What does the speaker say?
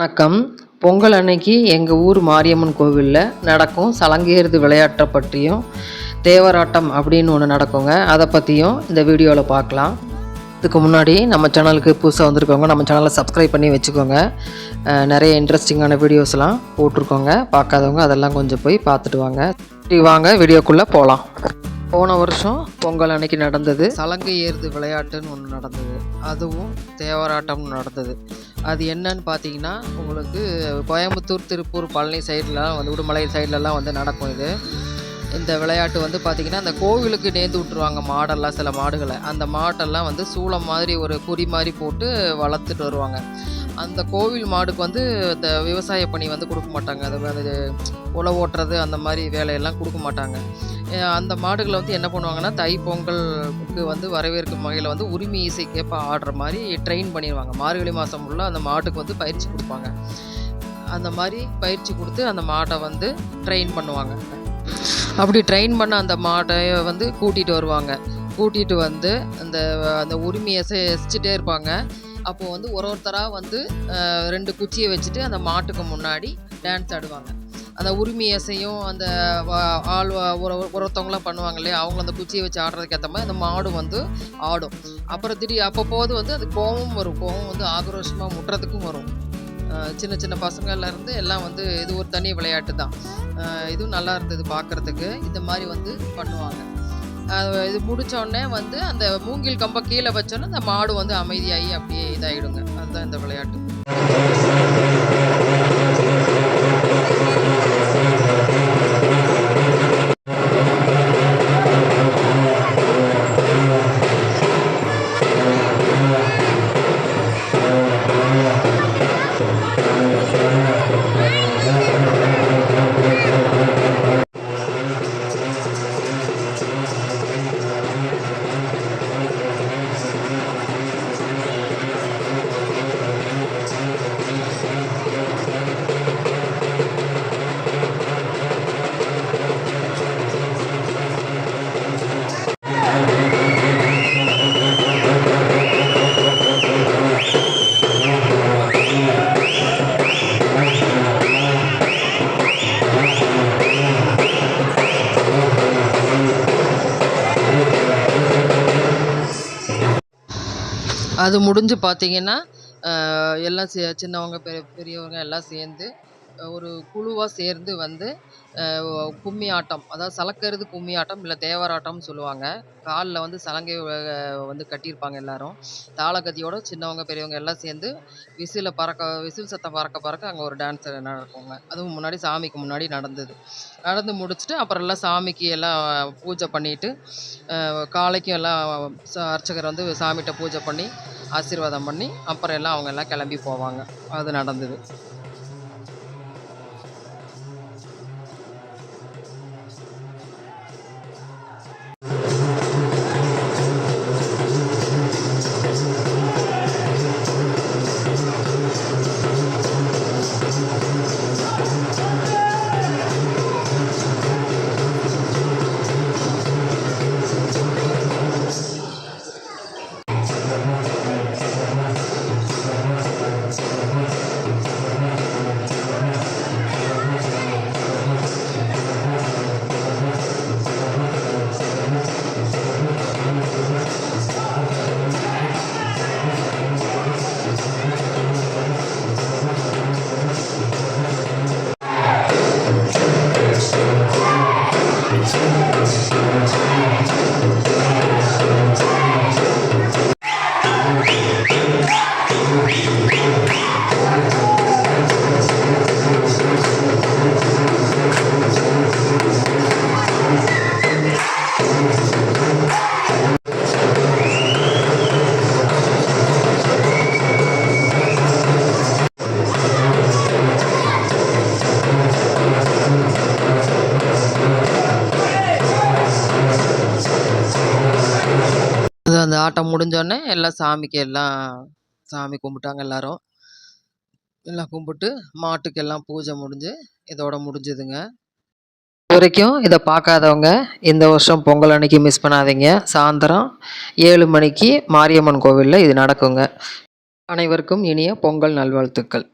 வணக்கம். பொங்கல் அன்னைக்கு எங்கள் ஊர் மாரியம்மன் கோவிலில் நடக்கும் சலங்கேறுது விளையாட்டை பற்றியும் தேவராட்டம் அப்படின்னு ஒன்று நடக்குங்க. அதை பற்றியும் இந்த வீடியோவில் பார்க்கலாம். இதுக்கு முன்னாடி நம்ம சேனலுக்கு புதுசாக வந்திருக்கவங்க நம்ம சேனலை சப்ஸ்கிரைப் பண்ணி வச்சுக்கோங்க. நிறைய இன்ட்ரெஸ்டிங்கான வீடியோஸ்லாம் போட்டிருக்கோங்க. பார்க்காதவங்க அதெல்லாம் கொஞ்சம் போய் பார்த்துட்டு வாங்க. சரி வாங்க வீடியோக்குள்ளே போகலாம் போன வருஷம் பொங்கல் அன்னைக்கு நடந்தது. சலங்கை ஏறுது விளையாட்டுன்னு ஒன்று நடந்தது. அதுவும் தேவராட்டம்னு நடந்தது. அது என்னன்னு பார்த்தீங்கன்னா உங்களுக்கு கோயம்புத்தூர் திருப்பூர் பழனி சைட்லலாம் வந்து உடுமலை சைட்லலாம் வந்து நடக்கும் இது. இந்த விளையாட்டு வந்து பார்த்திங்கன்னா அந்த கோவிலுக்கு நேர்ந்து விட்ருவாங்க மாடெல்லாம் சில மாடுகளை. அந்த மாட்டெல்லாம் வந்து சூளம் மாதிரி ஒரு குறி மாதிரி போட்டு வளர்த்துட்டு வருவாங்க. அந்த கோவில் மாடுக்கு வந்து இந்த விவசாய பணி வந்து கொடுக்க மாட்டாங்க. அது உழவு ஓட்டுறது அந்த மாதிரி வேலையெல்லாம் கொடுக்க மாட்டாங்க. அந்த மாடுகளை வந்து என்ன பண்ணுவாங்கன்னா தை பொங்கலுக்கு வந்து வரவேற்கும் வகையில் வந்து உரிமை இசைக்கேற்ப ஆடுற மாதிரி ட்ரெயின் பண்ணிடுவாங்க மார்கழி மாதம் உள்ள அந்த மாட்டுக்கு வந்து பயிற்சி கொடுப்பாங்க. அந்த மாதிரி பயிற்சி கொடுத்து அந்த மாட்டை வந்து ட்ரெயின் பண்ணுவாங்க. அப்படி ட்ரெயின் பண்ண அந்த மாட்டை வந்து கூட்டிகிட்டு வருவாங்க. கூட்டிகிட்டு வந்து அந்த அந்த உரிமையை எசிச்சுட்டே இருப்பாங்க. அப்போது வந்து ஒரு ஒருத்தராக வந்து ரெண்டு குச்சியை வச்சுட்டு அந்த மாட்டுக்கு முன்னாடி டான்ஸ் ஆடுவாங்க. அந்த உரிமை இசையும் அந்த ஆள் ஒரு ஒருத்தவங்களாம் பண்ணுவாங்க இல்லையா? அவங்க அந்த குச்சியை வச்சு ஆடுறதுக்கு ஏற்ற மாதிரி அந்த மாடு வந்து ஆடும். அப்புறம் திடீர் அப்பப்போது வந்து அது கோவம் வரும். கோவம் வந்து ஆக்ரோஷமாக முட்டுறதுக்கும் வரும். சின்ன சின்ன பசங்கள்லேருந்து எல்லாம் வந்து இது ஒரு தனி விளையாட்டு தான். இதுவும் நல்லா இருந்தது பார்க்குறதுக்கு இந்த மாதிரி வந்து பண்ணுவாங்க. இது முடித்தோடனே வந்து அந்த மூங்கில் கம்பை கீழே வச்சோன்னே அந்த மாடு வந்து அமைதியாகி அப்படியே இதாகிடுங்க அதுதான் இந்த விளையாட்டு. அது முடிஞ்சு பார்த்தீங்கன்னா எல்லாம் சே சின்னவங்க பெ பெரியவங்க எல்லாம் சேர்ந்து ஒரு குழுவாக சேர்ந்து வந்து கும்மி ஆட்டம் அதாவது சலக்கிறது கும்மி ஆட்டம் இல்லை தேவராட்டம்னு சொல்லுவாங்க. காலில் வந்து சலங்கை வந்து கட்டியிருப்பாங்க எல்லாரும். தாளகதியோட சின்னவங்க பெரியவங்க எல்லாம் சேர்ந்து விசிலை பறக்க விசில் சத்தம் பறக்க பறக்க அங்கே ஒரு டான்ஸ் நடக்குங்க. அதுவும் முன்னாடி சாமிக்கு முன்னாடி நடந்தது. நடந்து முடிச்சுட்டு அப்புறம் எல்லாம் சாமிக்கு எல்லாம் பூஜை பண்ணிட்டு காலைக்கும் எல்லாம் அர்ச்சகர் வந்து சாமிகிட்ட பூஜை பண்ணி ஆசீர்வாதம் பண்ணி அப்புறம் எல்லாம் அவங்க எல்லாம் கிளம்பி போவாங்க. அது நடந்தது. ஆட்டம் முடிஞ்சோடனே எல்லாம் சாமிக்கு எல்லாம் சாமி கும்பிட்டாங்க எல்லாரும். எல்லாம் கும்பிட்டு மாட்டுக்கு எல்லாம் பூஜை முடிஞ்சு இதோட முடிஞ்சுதுங்க. வரைக்கும் இதை பார்க்காதவங்க இந்த வருஷம் பொங்கல் அன்னைக்கு மிஸ் பண்ணாதீங்க. சாயந்தரம் ஏழு மணிக்கு மாரியம்மன் கோவிலில் இது நடக்குங்க. அனைவருக்கும் இனிய பொங்கல் நல்வாழ்த்துக்கள்.